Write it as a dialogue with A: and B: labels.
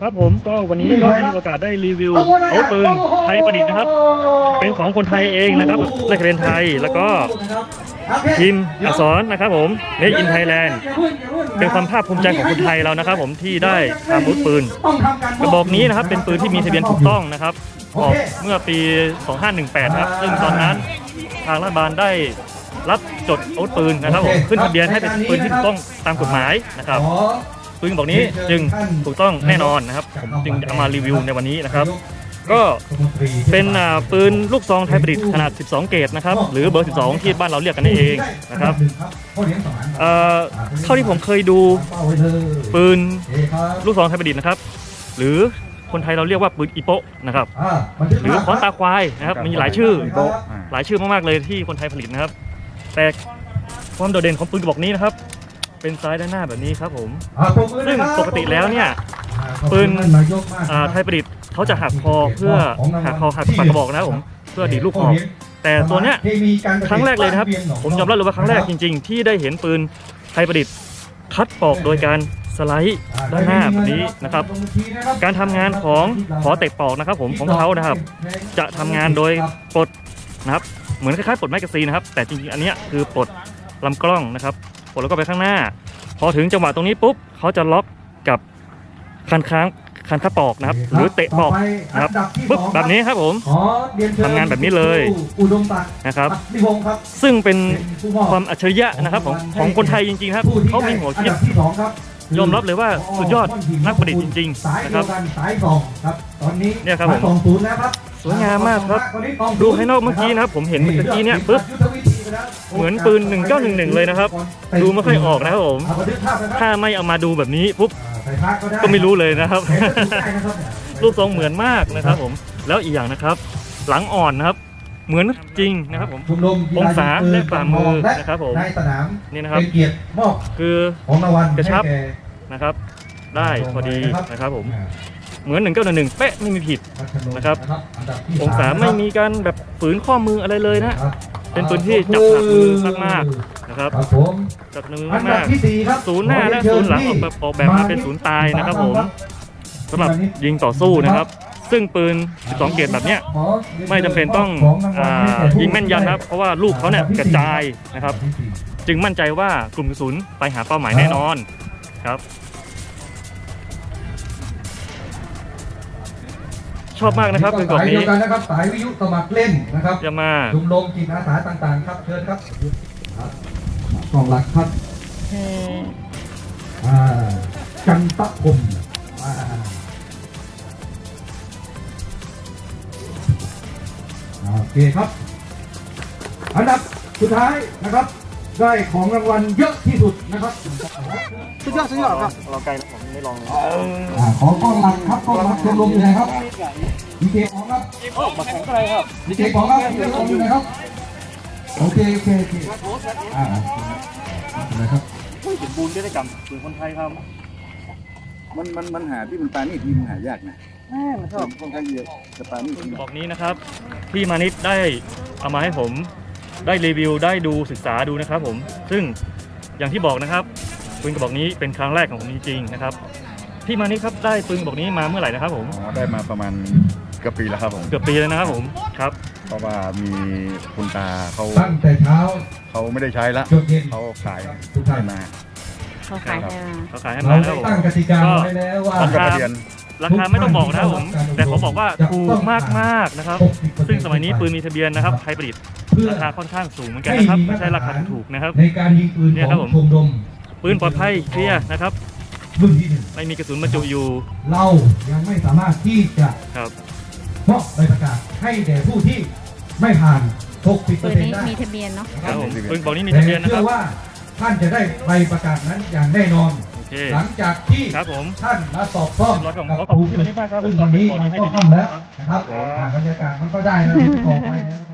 A: ครับผมก็วันนี้ก็มีโอกาสได้รีวิวอาวุธปืนไทยประดิษฐ์นะครับ เป็นของคนไทยเองนะครับในทะเบียนไทยแล้วก็ทีมอักษรนะครับผม Made in Thailand เป็นความภาคภูมิใจของคนไทยเรานะครับ ผมที่ได้ทำอาวุธปืนกระบอกนี้นะครับเป็นปืนที่มีทะเบียนถูกต้องนะครับออกเมื่อปี 2518 ครับ ซึ่งตอนนั้นทางรัฐบาลได้รับจดอาวุธปืนนะครับผมขึ้นทะเบียนให้เป็นปืนที่ถูกต้องตามกฎหมายนะครับ ปืนกระบอกนี้จึงถูกต้องแน่นอนนะครับ ผมจึงเอามารีวิวในวันนี้นะครับ ก็เป็นอ่าปืนลูกซองไทยประดิษฐ์ขนาด 12 เกรดนะครับหรือเบอร์ 12 ที่บ้านเราเรียกกันนั่นเองนะครับเอ่อเท่าที่ผมเคยดูปืนลูกซองไทยประดิษฐ์นะครับ หรือคนไทยเราเรียกว่าปืนอีโปะนะครับ หรือค้อนตาควายนะครับมีหลายชื่อหลายชื่อมากๆเลยที่คนไทยผลิตนะครับ แต่ความโดดเด่นของปืนกระบอกนี้นะครับ เป็นซ้ายด้านหน้าแบบนี้ครับผม ซึ่งปกติแล้วเนี่ยปืนอ่าไทยประดิษฐ์เขาจะหักคอเพื่อหักคอหักปากกระบอกนะครับผมเพื่อดีดลูกคอแต่ตัวเนี้ยครั้งแรกเลยนะครับ ผมยอมรับเลยว่าครั้งแรกจริง ๆ ที่ได้เห็นปืนไทยประดิษฐ์คัดปอกโดยการสไลด์ด้านหน้าแบบนี้นะครับ การทำงานของขอเตะปอกนะครับ ผมของเขานะครับ จะทำงานโดยปลดนะครับ เหมือนคล้ายๆปลดแมกกาซีนนะครับ แต่จริงๆอันเนี้ยคือปลดลำกล้องนะครับ ปลดแล้วก็ไปข้างหน้า พอถึงจังหวะตรงนี้ปุ๊บเขาจะล็อกกับคันค้างคันคัดปอกนะครับ หรือเตะปอกนะครับปุ๊บแบบนี้ครับผมทำงานแบบนี้เลย
B: อุดมศักดิ์
A: นะครับ
B: นิวงศ์ครับ
A: ซึ่งเป็น
B: เป็นผู้มอบ
A: ความอัจฉริยะนะครับของของคนไทยจริงๆครับ
B: ผู้ที่
A: เขามีหัวคิด
B: อันดับที่สองครับ
A: ยอมรับเลยว่าสุดยอดนักประดิษฐ์จริง
B: สาย
A: ๆนะ
B: เดี
A: ครั
B: ยว
A: บ
B: กันสายสองครับตอนนี้
A: เนี่ยครับผม
B: สองศูนย์นะครับ
A: สวยงามมากครับ
B: ตอนนี้สองศูย์
A: ดูให้นอกเมื่อกี้นะครับ ผมเห็นเมื่อกี้เนี่ยปุ๊บ
B: ยุทธวิธีไปแล้ว
A: เหมือนปืน 1911 เลยนะครับ ดูไม่ค่อยออกนะครับผม
B: เอาบันทึกภาพนะครับ
A: ถ้าไม่เอามาดูแบบนี้ปุ๊บ
B: อ่าใส่ภาพก็ได้
A: ก็ไม่รู้เลยนะครับ
B: เห็นก็ดูได้นะครับเนี่ย
A: รูปทรงเหมือนมากนะครับผม แล้วอีกอย่างนะครับ หลังอ่อนนะครับ เหมือนจริงนะครับผม
B: ชุมนุมกีฬ
A: องศา
B: ยิงปืน
A: และฝ่ามือ
B: และ
A: นะครับผม
B: ในสนาม
A: นี่นะครับ
B: เป็นเกียรติมอบ
A: คือ
B: ของรางวัล
A: กระชับ
B: ให้แก่
A: นะครับ ได้พอดีนะครับผม
B: อ่า
A: เหมือน 1911 เป๊ะไม่มีผิด
B: พัฒ
A: นะครับ
B: อันดับที่
A: องศา
B: ส
A: ไม่มีการแบบฝืนข้อมืออะไรเลยนะ
B: ครับ
A: เป็นปืนที่จับหักมือมากๆนะครับ
B: ครับผม
A: จับมือ
B: อันดับ
A: มาก
B: ที่สี่ครับ
A: ศูนย์หน้าและศูนย์หลังออกแบบออกแบบมาเป็นศูนย์ตายนะครับผมสำหรับยิงต่อสู้นะครับ ซึ่งปืน 12 เกรดแบบเนี้ย
B: ขอ
A: ไม่จำเป็นต้อง
B: ขรางวัล
A: อ่า
B: ให้แก่ผู้
A: ยิงแม่นยำนะครับ เพราะว่าลูกเขาเนี่ยกระจายนะครับ
B: อันดัที่สี่
A: จึงมั่นใจว่ากลุ่มกระสุนไปหาเป้าหมายแน่นอนครับ ชอบมากนะครับปืนกรอบ
B: สายเดี
A: นี้
B: ยวกันนะครับสายวิทยุสมัครเล่นนะครับ
A: จะมา
B: ชุมนุมจิตอาสาต่างๆ ครับเชิญครับครับกองหลักครับอ่าจันตะคมอ่าโอเคครับ อันดับสุดท้ายนะครับ ได้ของรางวัลเยอะที่สุดนะครับ
C: สุดยอดสุดยอดครับ
A: เราไกลแล้วผมไม่ลองเลย
B: อ่าขอกองหลักครับกองหลักชมรมอยู่ไหนครับดีเจของครับ
A: มาแข่งอะไรครับ
B: ดีเจของครับดีเจของอยู่ไหนครับโอเคโอเคโอเคอ่านะครับ
A: เห็นบูนด้วยกันปืนคนไทยครับ
C: มันมันมันหาที่มันปลานี่ทีมันหายากนะชอบค่อนข้างเยอะแต่ปลานี่ที
A: บอกนี้นะครับ พี่มานิดได้เอามาให้ผม ได้รีวิวได้ดูศึกษาดูนะครับผม ซึ่งอย่างที่บอกนะครับปืนกระบอกนี้เป็นครั้งแรกของผมจริงๆนะครับพี่มานิดครับได้ปืนกระบอกนี้มาเมื่อไหร่นะครับ ผม
D: อ๋อได้มาประมาณเกือบปีแล้วครับผม
A: เกือบปีแล้วนะครับผมครับ
D: เพราะว่ามีคุณตาเขา
B: ตั้งแต่เช้า
D: เขาไม่ได้ใช้ละ
B: จนเย็น
D: เขาขาย
B: ทุกท่าน
D: ให้มา
E: เขาขายให้มา
A: เขาขายให้
B: เรา
A: มานะค
B: ได้
A: รับผม
B: ตั้งกติกาไว้แล้วว่า
D: ตั้งกระเดียน
A: ราคาไม่ต้องบอกนะครับผม แต่เขาบอกว่าถูกมากๆนะครับ
B: 60%
A: ซึ่งสมัยนี้ปืนมีทะเบียนนะครับไทยประดิษฐ์
B: เพื่อ
A: ราคาค่อนข้างสูงเหมือนกันนะครับไม่ใช่ราคาถูกๆนะครับ
B: ในการยิงปืน
A: เนี่ย
B: ข
A: ครั
B: อบ
A: ผม
B: งชมรม
A: ปืนปลอดภัยเคลียร์นะครับ
B: รุ่นที่หนึ่ง
A: ไม่มีกระสุนบรรจุอยู่
B: เรายังไม่สามารถที่จะ
A: ครับ
B: มอบใบประกาศให้แด่ผู้ที่ไม่ผ่าน 60%
E: ปืนนี้
B: ได้
E: มีทะเบียนเนาะ
A: ครับผมปืนบอกนี้มี
B: แต่
A: ทะเบียนนะค
B: เชื่
A: รั
B: อบว่าท่านจะได้ใบประกาศนั้นอย่างแน่นอน
A: โอเค
B: หลังจากที่
A: ครับผม
B: ท่านมาสอบซ่อม
A: ร้อยของ
B: กับ
A: ขอบ
B: ครู
A: คุณที่วันนี้มากครับ
B: ซึ่งวันนี้
A: ขอบ
B: มัน
A: ให้
B: ก็
A: ดี
B: ค่ำแล้ว
A: ครับ
B: นะครับอ่าบรรยากาศมันก็ได้นะที่ต่อไปนะครับ